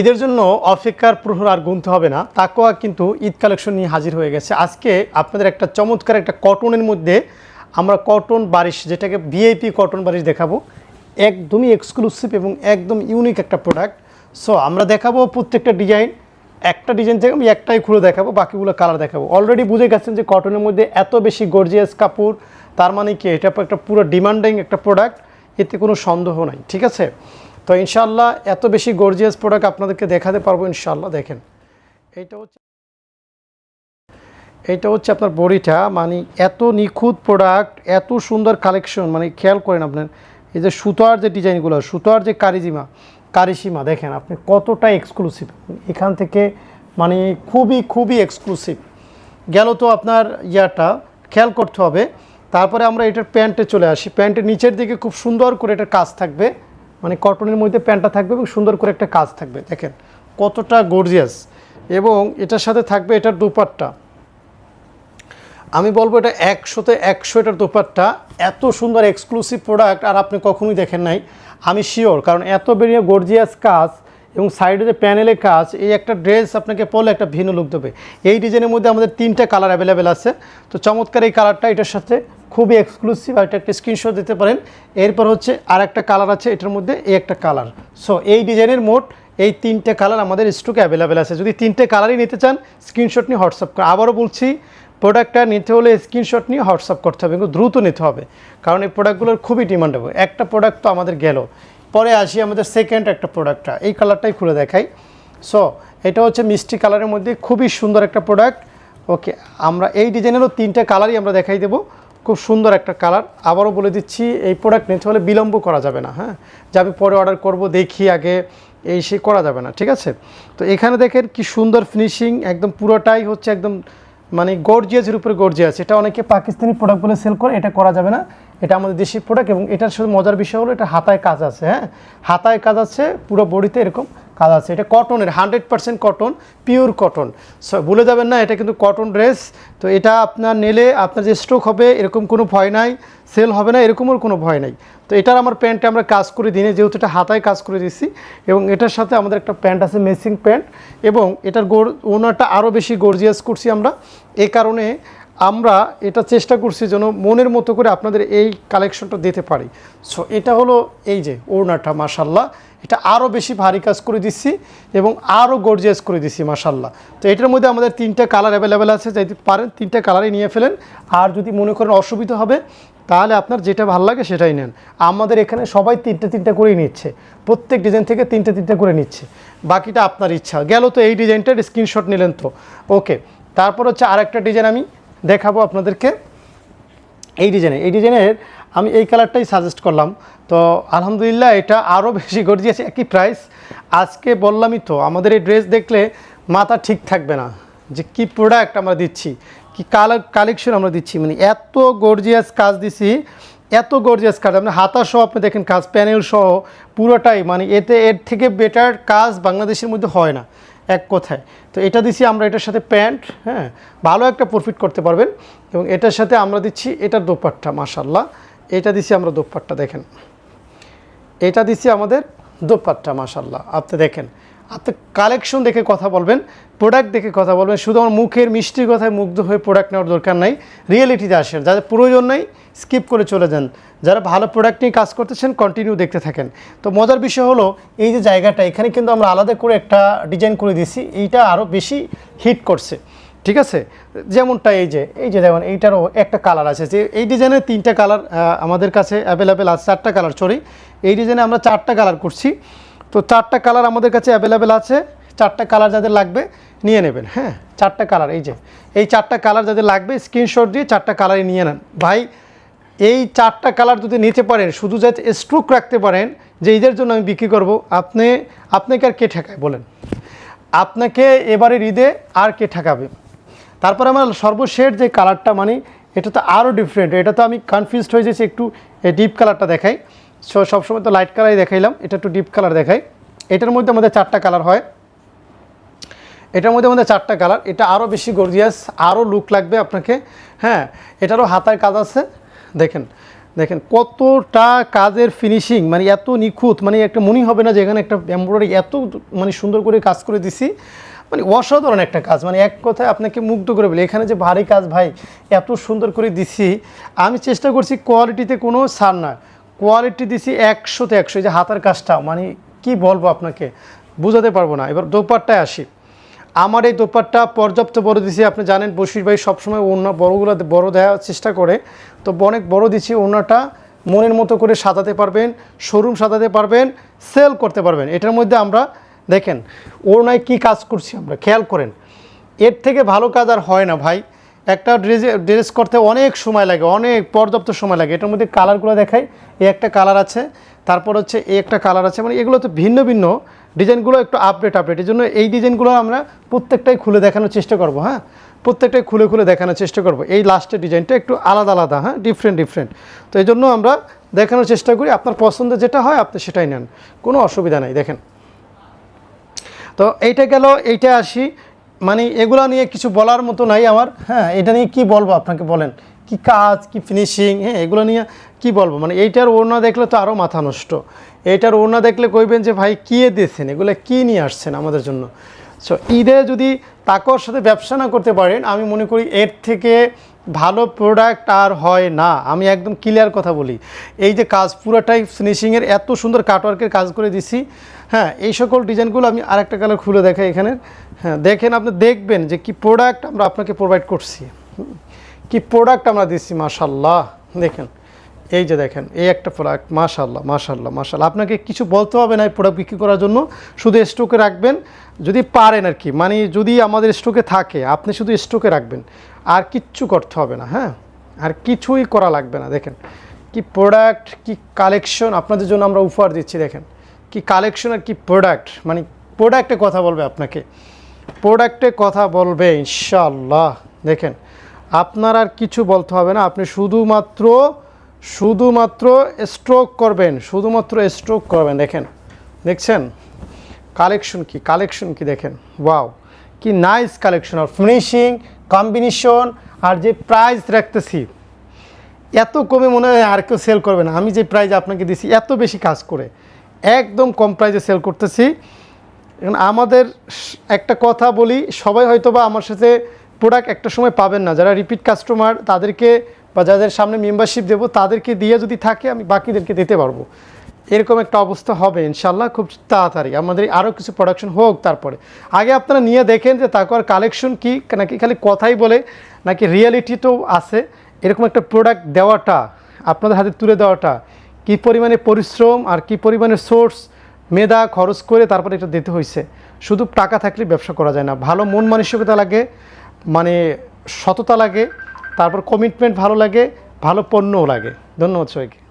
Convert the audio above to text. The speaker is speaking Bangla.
ঈদের জন্য অপেক্ষার প্রহর আর গুনতে হবে না। তাকোয়া কিন্তু ঈদ কালেকশন নিয়ে হাজির হয়ে গেছে। আজকে আপনাদের একটা চমৎকার একটা কটনের মধ্যে আমরা কটন বারিশ, যেটাকে ভিআইপি কটন বারিশ দেখাবো। একদমই এক্সক্লুসিভ এবং একদম ইউনিক একটা প্রোডাক্ট সো আমরা দেখাবো প্রত্যেকটা ডিজাইন একটা ডিজাইন থেকে আমি একটাই খুলে দেখাবো, বাকিগুলো কালার দেখাবো। অলরেডি বুঝে গেছেন যে কটনের মধ্যে এত বেশি গর্জিয়াস কাপড়, তার মানে কি এটা একটা পুরো ডিমান্ডিং একটা প্রোডাক্ট এতে কোনো সন্দেহ নাই, ঠিক আছে? তো ইনশাল্লাহ এত বেশি গর্জিয়াস প্রোডাক্ট আপনাদেরকে দেখাতে পারব ইনশাল্লাহ দেখেন। এইটা হচ্ছে এইটা হচ্ছে আপনার বড়িটা মানে এত নিখুঁত প্রোডাক্ট এত সুন্দর কালেকশন মানে খেয়াল করেন আপনার, এই যে সুতোয়ার যে ডিজাইনগুলো সুতোয়ার যে কারিজিমা, কারিসীমা, দেখেন আপনি কতটা এক্সক্লুসিভ এখান থেকে মানে খুবই খুবই এক্সক্লুসিভ গেল তো আপনার ইয়াটা, খেয়াল করতে হবে। তারপরে আমরা এটার প্যান্টে চলে আসি। প্যান্টের নিচের দিকে খুব সুন্দর করে এটার কাজ থাকবে। মানে কটনের মধ্যে প্যান্টটা থাকবে এবং সুন্দর করে একটা কাজ থাকবে, দেখেন। কতটা গর্জিয়াস এবং এটার সাথে থাকবে এটার দুপাট্টা। আমি বলব এটা একশোতে একশো এটার দোপাট্টা। এত সুন্দর এক্সক্লুসিভ প্রোডাক্ট আর আপনি কখনোই দেখেন নাই। আমি শিওর কারণ এত বেরিয়ে গর্জিয়াস কাজ এবং সাইডে যে প্যানেলে কাজ, এই একটা ড্রেস আপনাকে পরলে একটা ভিন্ন লুক দেবে। এই ডিজাইনের মধ্যে আমাদের তিনটা কালার অ্যাভেলেবেল আছে। তো চমৎকার এই কালারটা এটার সাথে খুবই এক্সক্লুসিভ আর এটা একটা স্ক্রিনশট দিতে পারেন। এরপর হচ্ছে আর একটা কালার আছে, এটার মধ্যে এই একটা কালার সো এই ডিজাইনের মোট এই তিনটে কালার আমাদের স্টকে অ্যাভেলেবেল আছে। যদি তিনটে কালারই নিতে চান স্ক্রিনশট নিয়ে হোয়াটসঅ্যাপ করে আবারও বলছি প্রোডাক্টটা নিতে হলে স্ক্রিনশট নিয়ে হোয়াটসঅ্যাপ করতে হবে, কিন্তু দ্রুত নিতে হবে। কারণ এই প্রোডাক্টগুলোর খুবই ডিমান্ডেবল একটা প্রোডাক্ট তো আমাদের গেল। পরে আসি আমাদের সেকেন্ড একটা প্রোডাক্টটা এই কালারটাই খুলে দেখাই। সো এটা হচ্ছে মিষ্টি কালারের মধ্যে খুবই সুন্দর একটা প্রোডাক্ট ওকে আমরা এই ডিজাইনেরও তিনটা কালারই আমরা দেখাই দেবো। খুব সুন্দর একটা কালার আবারও বলে দিচ্ছি, এই প্রোডাক্ট নিতে হলে বিলম্ব করা যাবে না হ্যাঁ? যে আমি পরে অর্ডার করব, দেখি আগে, এই সে করা যাবে না, ঠিক আছে? তো এখানে দেখেন কি সুন্দর ফিনিশিং একদম পুরোটাই হচ্ছে একদম মানে গর্জিয়াসের উপরে গর্জিয়াস এটা অনেকে পাকিস্তানি প্রোডাক্ট বলে সেল করে, এটা করা যাবে না। এটা আমাদের দেশি প্রোডাক্ট এবং এটার সাথে মজার বিষয় হলো এটা হাতায় কাজ আছে হ্যাঁ? হাতায় কাজ আছে, পুরো বডিতে এরকম কাজ আছে। এটা কটনের hundred percent cotton pure cotton ভুলে যাবেন না, এটা কিন্তু কটন ড্রেস তো এটা আপনার নেলে আপনার যে স্ট্রোক হবে, এরকম কোনো ভয় নাই সেল হবে না, এরকমও কোনো ভয় নাই। তো এটার আমার প্যান্টে আমরা কাজ করে দিনে যেহেতু এটা হাতায় কাজ করে দিচ্ছি এবং এটার সাথে আমাদের একটা প্যান্ট আছে মেসিং প্যান্ট, এবং এটার গোর, ওনারটা আরও বেশি গর্জিয়াস করছি আমরা। এই কারণে আমরা এটা চেষ্টা করছি যেন মনের মতো করে আপনাদের এই কালেকশনটা দিতে পারি। সো এটা হলো এই যে ওড়নাটা মাসাল্লাহ এটা আরও বেশি ভারী কাজ করে দিচ্ছি এবং আরও গর্জিয়াস করে দিচ্ছি মাসাল্লাহ তো এটার মধ্যে আমাদের তিনটা কালার অ্যাভেলেবেল আছে যদি পারেন, তিনটা কালারই নিয়ে ফেলেন। আর যদি মনে করেন অসুবিধা হবে, তাহলে আপনার যেটা ভালো লাগে সেটাই নেন। আমাদের এখানে সবাই তিনটে তিনটা করেই নিচ্ছে। প্রত্যেক ডিজাইন থেকে তিনটে তিনটে করে নিচ্ছে। বাকিটা আপনার ইচ্ছা। গেল তো এই ডিজাইনটার স্ক্রিনশট নিলেন তো। ওকে তারপর হচ্ছে আরেকটা ডিজাইন আমি দেখাবো আপনাদেরকে। এই ডিজাইনে এই ডিজাইনের আমি এই কালারটাই সাজেস্ট করলাম। তো আলহামদুলিল্লাহ এটা আরও বেশি গর্জিয়াস একই প্রাইস আজকে বললামই তো, আমাদের এই ড্রেস দেখলে মাথা ঠিক থাকবে না। যে কি প্রোডাক্ট আমরা দিচ্ছি, কি কালার কালেকশন আমরা দিচ্ছি। মানে এত গর্জিয়াস কাজ দিছি, এত গর্জিয়াস কাজ। আপনি হাতা সহ আপনি দেখেন, কাজ প্যানেল সহ পুরোটাই। মানে এতে এর থেকে বেটার কাজ বাংলাদেশের মধ্যে হয় না। এক কথায়। তো এটা দিছি আমরা এটার সাথে প্যান্ট হ্যাঁ ভালো একটা প্রফিট করতে পারবেন। এবং এটার সাথে আমরা দিচ্ছি, এটার দোপাট্টা মাশাল্লাহ এটা দিছি আমরা দোপাট্টা, দেখেন। এটা দিছি আমাদের দোপাট্টা মাশাল্লাহ আপনি দেখেন কালেকশন দেখে কথা বলবেন প্রোডাক্ট দেখে কথা বলবেন, শুধু আমার মুখের মিষ্টির কথায় মুগ্ধ হয়ে প্রোডাক্ট নেওয়ার দরকার নাই রিয়েলিটিতে আসেন। যাদের প্রয়োজন নেই স্কিপ করে চলে যান। যারা ভালো প্রোডাক্ট নিয়ে কাজ করতেছেন কন্টিনিউ দেখতে থাকেন। তো মজার বিষয় হলো, এই যে জায়গাটা, এখানে কিন্তু আমরা আলাদা করে একটা ডিজাইন করে দিছি এইটা আরও বেশি হিট করছে। ঠিক আছে? যেমনটা এই যে এই যে যেমন এইটারও একটা কালার আছে। যে এই ডিজাইনের তিনটা কালার আমাদের কাছে অ্যাভেলেবেল আছে, চারটা কালার সরি এই ডিজাইনে আমরা চারটা কালার করছি। তো চারটা কালার আমাদের কাছে অ্যাভেলেবেল আছে। চারটা কালার যাদের লাগবে নিয়ে নেবেন হ্যাঁ? চারটা কালার এই যে, এই চারটা কালার যাদের লাগবে স্ক্রিনশট দিয়ে চারটা কালারই নিয়ে নেন। ভাই, এই চারটা কালার যদি নিতে পারেন, শুধু যাতে স্ট্রোক রাখতে পারেন, যে ঈদের জন্য আমি বিক্রি করব, আপনি, আপনাকে আর কে ঠেকায়, বলেন। আপনাকে এবারের ঈদে আর কে ঠেকাবে? তারপর আমার সর্বশেষ যে কালারটা মানে এটা তো আরও ডিফারেন্ট এটা তো আমি কনফিউজড হয়ে যাচ্ছি, একটু ডিপ কালারটা দেখাই। সো সবসময় তো লাইট কালারই দেখাইলাম, এটা একটু ডিপ কালার দেখাই। এটার মধ্যে আমাদের চারটা কালার হয়। এটার মধ্যে আমাদের চারটা কালার এটা আরও বেশি গর্জিয়াস আরও লুক লাগবে আপনাকে। হ্যাঁ এটারও হাতার কাজ আছে। দেখেন দেখেন কতটা কাজের ফিনিশিং মানে এত নিখুঁত মানে একটা মনে হবে না যে এখানে একটা এমব্রয়ডারি এত মানে সুন্দর করে কাজ করে দিছি। মানে অসাধারণ একটা কাজ মানে এক কথায় আপনাকে মুগ্ধ করে বলি, এখানে যে ভারী কাজ ভাই, এত সুন্দর করে দিছি। আমি চেষ্টা করছি কোয়ালিটিতে কোনো সার না। কোয়ালিটি দিছি একশোতে একশো, এই যে হাতার কাজটা মানে কি বলব আপনাকে, বোঝাতে পারব না। এবার দোপারটায় আসি। আমার এই দোপারটা পর্যাপ্ত বড় দিছি, আপনি জানেন, বশির ভাই সবসময় ওনা বড়গুলো বড় দেওয়ার চেষ্টা করে। তো অনেক বড় দিচ্ছি ওনাটা মনের মতো করে সাজাতে পারবেন, শোরুম সাজাতে পারবেন, সেল করতে পারবেন। এটার মধ্যে আমরা, দেখেন ওনায় কি কাজ করছি আমরা, খেয়াল করেন। এর থেকে ভালো কাজ আর হয় না ভাই। একটা ড্রেস ড্রেস করতে অনেক সময় লাগে, অনেক পর্যাপ্ত সময় লাগে। এটার মধ্যে কালারগুলো দেখাই। এই একটা কালার আছে, তারপর হচ্ছে এই একটা কালার আছে। মানে এগুলো তো ভিন্ন ভিন্ন ডিজাইনগুলো একটু আপডেট আপডেট এই জন্য এই ডিজাইনগুলো আমরা প্রত্যেকটাই খুলে দেখানোর চেষ্টা করব হ্যাঁ? প্রত্যেকটাই খুলে খুলে দেখানোর চেষ্টা করব। এই লাস্টের ডিজাইনটা একটু আলাদা আলাদা হ্যাঁ? ডিফারেন্ট ডিফারেন্ট তো এই জন্য আমরা দেখানোর চেষ্টা করি, আপনার পছন্দ যেটা হয়, আপনি সেটাই নেন। কোনো অসুবিধা নাই, দেখেন। তো এইটা গেল, এইটা আসি। মানে এগুলা নিয়ে কিছু বলার মতো নাই আমার। হ্যাঁ এটা নিয়ে কী বলব আপনাকে বলেন? কি কাজ, কি ফিনিশিং হ্যাঁ এগুলো নিয়ে কি বলব? মানে এইটার ওড়না দেখলে তো আরও মাথা নষ্ট। এইটার ওড়না দেখলে কইবেন যে, ভাই, কী দিয়েছেন? এগুলো কী নিয়ে আসছেন আমাদের জন্য? সো ঈদে যদি তাকর সাথে ব্যবসা না করতে পারেন, আমি মনে করি এর থেকে ভালো প্রোডাক্ট আর হয় না। আমি একদম ক্লিয়ার কথা বলি। এই যে কাজ পুরোটাই ফিনিশিংয়ের এত সুন্দর কাটওয়ার্কের কাজ করে দিছি। হ্যাঁ এই সকল ডিজাইনগুলো আমি আরেকটা কালার খুলে দেখাই এখানে। হ্যাঁ দেখেন আপনি দেখবেন যে কি প্রোডাক্ট আমরা আপনাকে প্রোভাইড করছি। কি প্রোডাক্ট আমরা দিচ্ছি মাশাল্লাহ দেখেন। এই যে দেখেন, এই একটা প্রোডাক্ট মাশাল্লাহ মাশাল্লাহ মাশাল্লাহ আপনাকে কিছু বলতে হবে না এই প্রোডাক্ট বিক্রি করার জন্য, শুধু স্টকে রাখবেন। যদি পারেন আর কি মানে যদি আমাদের স্টকে থাকে, আপনি শুধু স্টকে রাখবেন। আর কিচ্ছু করতে হবে না হ্যাঁ? আর কিছুই করা লাগবে না, দেখেন। কি প্রোডাক্ট কি কালেকশন আপনাদের জন্য আমরা উপহার দিচ্ছি, দেখেন। কি কালেকশন আর কি প্রোডাক্ট মানে প্রোডাক্টে কথা বলবে আপনাকে। প্রোডাক্টে কথা বলবে ইনশাল্লাহ দেখেন, আপনার আর কিছু বলতে হবে না, আপনি শুধুমাত্র শুধুমাত্র স্ট্রোক করবেন, শুধুমাত্র স্ট্রোক করবেন, দেখেন, দেখছেন? কালেকশন কি কালেকশন কি দেখেন? ওয়াও কি নাইস কালেকশন আর ফিনিশিং কম্বিনেশন আর যে প্রাইস রাখতেছি, এত কমে মনে হয় আর কেউ সেল করবে না। আমি যে প্রাইজ আপনাকে দিছি, এত বেশি কাজ করে, একদম কম প্রাইজে সেল করতেছি। এখন আমাদের একটা কথা বলি, সবাই হয়তো বা আমার সাথে প্রোডাক্ট একটা সময় পাবেন না। যারা রিপিট কাস্টমার তাদেরকে বা যাদের সামনে মেম্বারশিপ দেবো, তাদেরকে দিয়ে যদি থাকে, আমি বাকিদেরকে দিতে পারব। এরকম একটা অবস্থা হবে ইনশাল্লাহ খুব তাড়াতাড়ি। আমাদের আরও কিছু প্রোডাকশন হোক তারপরে। আগে আপনারা নিয়ে দেখেন যে তারপর কালেকশন কি, নাকি খালি কথাই বলে, নাকি রিয়েলিটি তো আছে। এরকম একটা প্রোডাক্ট দেওয়াটা, আপনাদের হাতে তুলে দেওয়াটা, কি পরিমাণে পরিশ্রম আর কি পরিমাণে সোর্স মেধা খরচ করে তারপরে এটা দিতে হয়েছে শুধু টাকা থাকলে ব্যবসা করা যায় না। ভালো মন মানসিকতা লাগে মানে সততা লাগে তারপর কমিটমেন্ট ভালো লাগে ভালো পণ্যও লাগে। ধন্যবাদ সবাইকে।